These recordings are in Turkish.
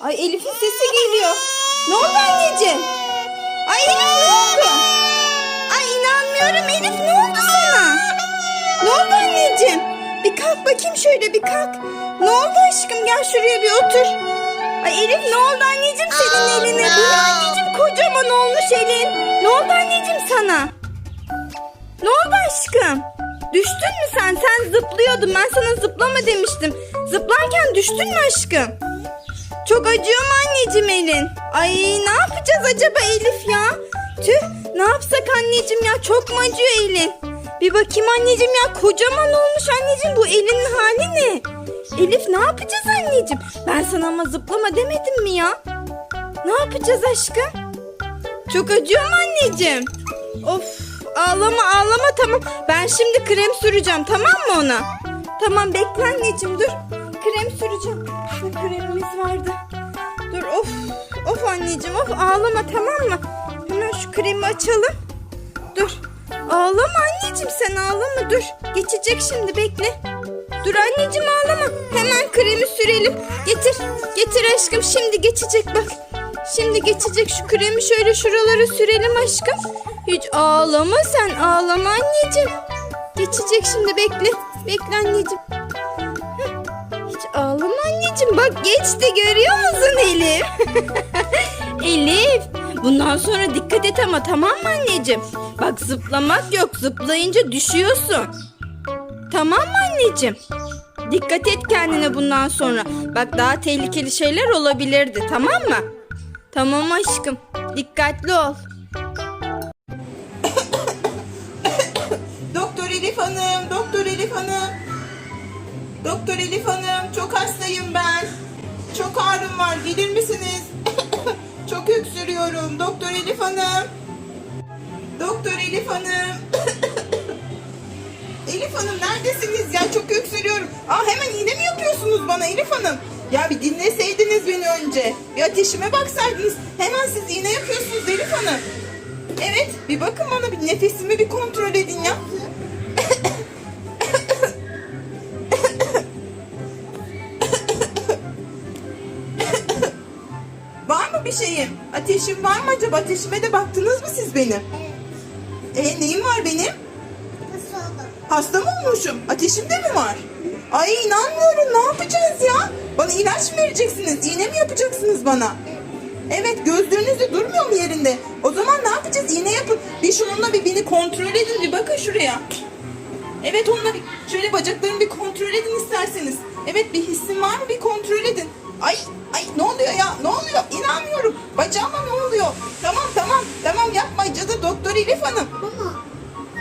Ay Elif'in sesi geliyor. Ne oldu anneciğim? Ay Elif ne oldu? Ay inanmıyorum Elif ne oldu sana? Ne oldu anneciğim? Bir kalk bakayım şöyle bir kalk. Ne oldu aşkım gel şuraya bir otur. Ay Elif ne oldu anneciğim senin eline? Bu ne anneciğim kocaman olmuş elin. Ne oldu anneciğim sana? Ne oldu aşkım? Düştün mü sen? Sen zıplıyordun. Ben sana zıplama demiştim. Zıplarken düştün mü aşkım? Çok acıyor mu anneciğim elin? Ay ne yapacağız acaba Elif ya? Tüh ne yapsak anneciğim ya çok mu acıyor elin? Bir bakayım anneciğim ya kocaman olmuş anneciğim bu elin hali ne? Elif ne yapacağız anneciğim? Ben sana ama zıplama demedim mi ya? Ne yapacağız aşkım? Çok acıyor mu anneciğim? Of ağlama ağlama tamam. Ben şimdi krem süreceğim tamam mı ona? Tamam bekle anneciğim dur. Krem süreceğim. Şu kremimiz vardı. Dur of of anneciğim of ağlama tamam mı? Hemen şu kremi açalım. Dur. Ağlama anneciğim sen ağlama dur. Geçecek şimdi bekle. Dur anneciğim ağlama. Hemen kremi sürelim. Getir. Getir aşkım şimdi geçecek bak. Şimdi geçecek şu kremi şöyle şuralara sürelim aşkım. Hiç ağlama sen ağlama anneciğim. Geçecek şimdi bekle. Bekle anneciğim. Ağlama anneciğim. Bak geçti görüyor musun Elif? Elif bundan sonra dikkat et ama tamam mı anneciğim? Bak zıplamak yok zıplayınca düşüyorsun. Tamam mı anneciğim? Dikkat et kendine bundan sonra. Bak daha tehlikeli şeyler olabilirdi tamam mı? Tamam aşkım. Dikkatli ol. Doktor Elif Hanım, Doktor Elif Hanım. Doktor Elif Hanım, çok hastayım ben. Çok ağrım var, gelir misiniz? çok öksürüyorum. Doktor Elif Hanım. Doktor Elif Hanım. Elif Hanım neredesiniz ya? Çok öksürüyorum. Aa hemen iğne mi yapıyorsunuz bana Elif Hanım? Ya bir dinleseydiniz beni önce. Bir ateşime baksaydınız. Hemen siz iğne yapıyorsunuz Elif Hanım. Evet, bir bakın bana bir nefesimi bir kontrol edin ya. Bir şeyim? Ateşim var mı acaba? Ateşime de baktınız mı siz benim? E neyim var benim? Hasta mı olmuşum? Ateşim de mi var? Ay inanmıyorum. Ne yapacağız ya? Bana ilaç mı vereceksiniz? İğne mi yapacaksınız bana? Evet gözlüğünüz de durmuyor mu yerinde? O zaman ne yapacağız? İğne yapın. Bir şununla bir beni kontrol edin. Bir bakın şuraya. Evet onunla bir şöyle bacaklarımı bir kontrol edin isterseniz. Evet bir hissin var mı? Bir kontrol edin. Ay ay ne oluyor ya? Ne oluyor? İnanmıyorum. Bacağıma ne oluyor? Tamam tamam tamam yapma cadı doktor Elif Hanım.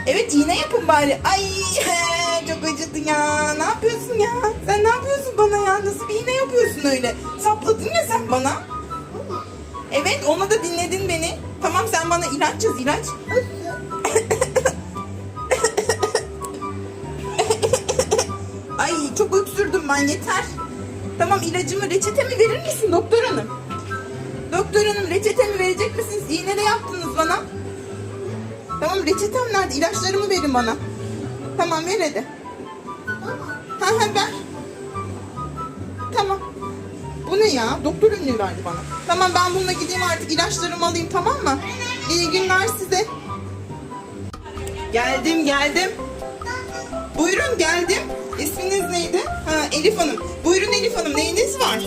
Evet iğne yapın bari. Ay çok acıdı ya. Ne yapıyorsun ya? Sen ne yapıyorsun bana ya? Nasıl bir iğne yapıyorsun öyle? Sapladın ya sen bana. Evet ona da dinledin beni. Tamam sen bana ilaç yaz ilaç. Ay çok öksürdüm ben yeter. Tamam ilacımı reçetemi verir misin doktor hanım? Doktor hanım reçetemi verecek misiniz? İğne de yaptınız bana. Tamam reçetem nerede? İlaçlarımı verin bana. Tamam ver hadi. Ha ha ver. Tamam. Bu ne ya? Doktor ünlüğü verdi bana. Tamam ben bununla gideyim artık ilaçlarımı alayım tamam mı? İyi günler size. Geldim geldim. Buyurun geldim. İsminiz neydi? Ha Elif Hanım. Buyurun Elif Hanım neyiniz var?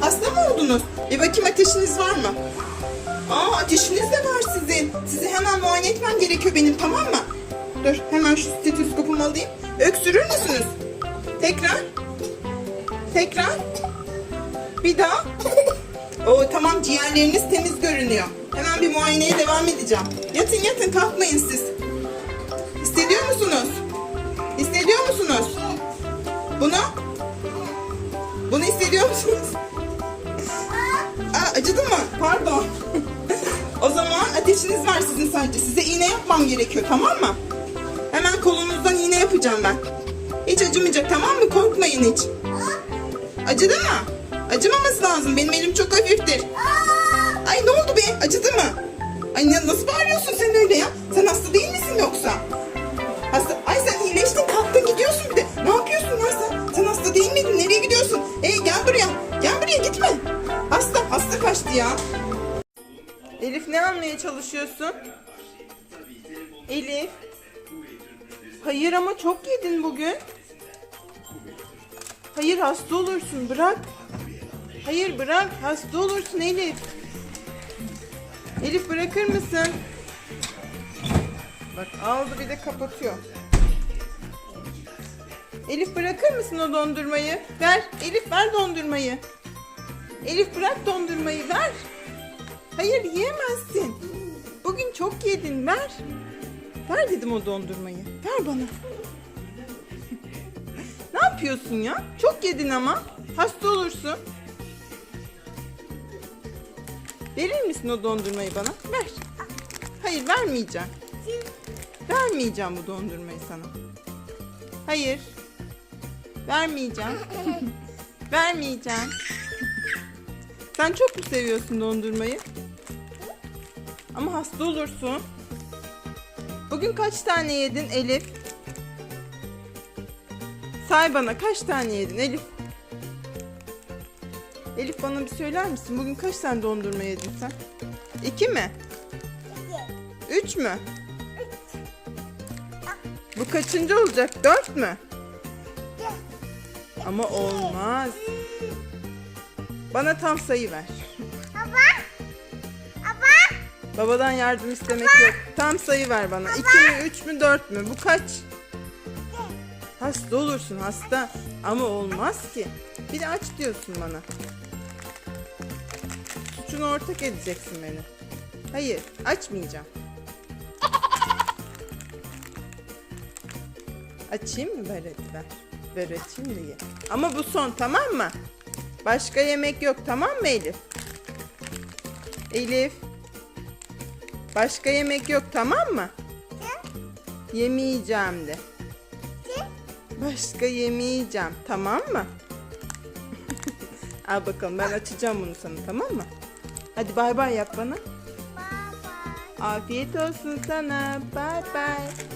Hasta mı oldunuz? Bir bakayım ateşiniz var mı? Aa ateşiniz de var sizin. Sizi hemen muayene etmem gerekiyor benim tamam mı? Dur hemen şu stetoskopumu alayım. Öksürür müsünüz? Tekrar. Tekrar. Bir daha. Oo tamam ciğerleriniz temiz görünüyor. Hemen bir muayeneye devam edeceğim. Yatın yatın kalkmayın siz. Hissediyor musunuz? Hissediyor musunuz? Bunu? Bunu hissediyor musunuz? Acıdı mı? Pardon. o zaman ateşiniz var sizin sadece. Size iğne yapmam gerekiyor tamam mı? Hemen kolunuzdan iğne yapacağım ben. Hiç acımayacak tamam mı? Korkmayın hiç. Acıdı mı? Acımaması lazım. Benim elim çok hafiftir. Ay ne oldu be? Acıdı mı? Ay nasıl bağırıyorsun sen öyle ya? Sen hasta değil misin yoksa? Ya. Elif ne almaya çalışıyorsun? Elif. Hayır ama çok yedin bugün. Hayır hasta olursun bırak. Hayır bırak hasta olursun Elif. Elif bırakır mısın? Bak aldı bir de kapatıyor. Elif bırakır mısın o dondurmayı? Ver. Elif ver dondurmayı. Elif bırak dondurmayı ver. Hayır yiyemezsin. Bugün çok yedin ver. Ver dedim o dondurmayı. Ver bana. ne yapıyorsun ya? Çok yedin ama. Hasta olursun. Verir misin o dondurmayı bana? Ver. Hayır vermeyeceğim. Vermeyeceğim bu dondurmayı sana. Hayır. Vermeyeceğim. Vermeyeceğim. Sen çok mu seviyorsun dondurmayı? Ama hasta olursun. Bugün kaç tane yedin Elif? Say bana kaç tane yedin Elif? Elif bana bir söyler misin? Bugün kaç tane dondurma yedin sen? İki mi? Üç mü? Bu kaçıncı olacak? Dört mü? Ama olmaz. Bana tam sayı ver. Baba. Baba. Babadan yardım istemek yok. Tam sayı ver bana. İki mi, üç mü, dört mü? Bu kaç? Hasta olursun hasta. Ama olmaz ki. Bir de aç diyorsun bana. Suçunu ortak edeceksin beni. Hayır, açmayacağım. Açayım mı? Ver hadi ver. Ver açayım da ye. Ama bu son tamam mı? Başka yemek yok tamam mı Elif? Elif. Başka yemek yok tamam mı? Yemeyeceğim de. Başka yemeyeceğim tamam mı? Al bakalım ben açacağım bunu sana tamam mı? Hadi bay bay yap bana. Baba. Afiyet olsun sana. Bay bay.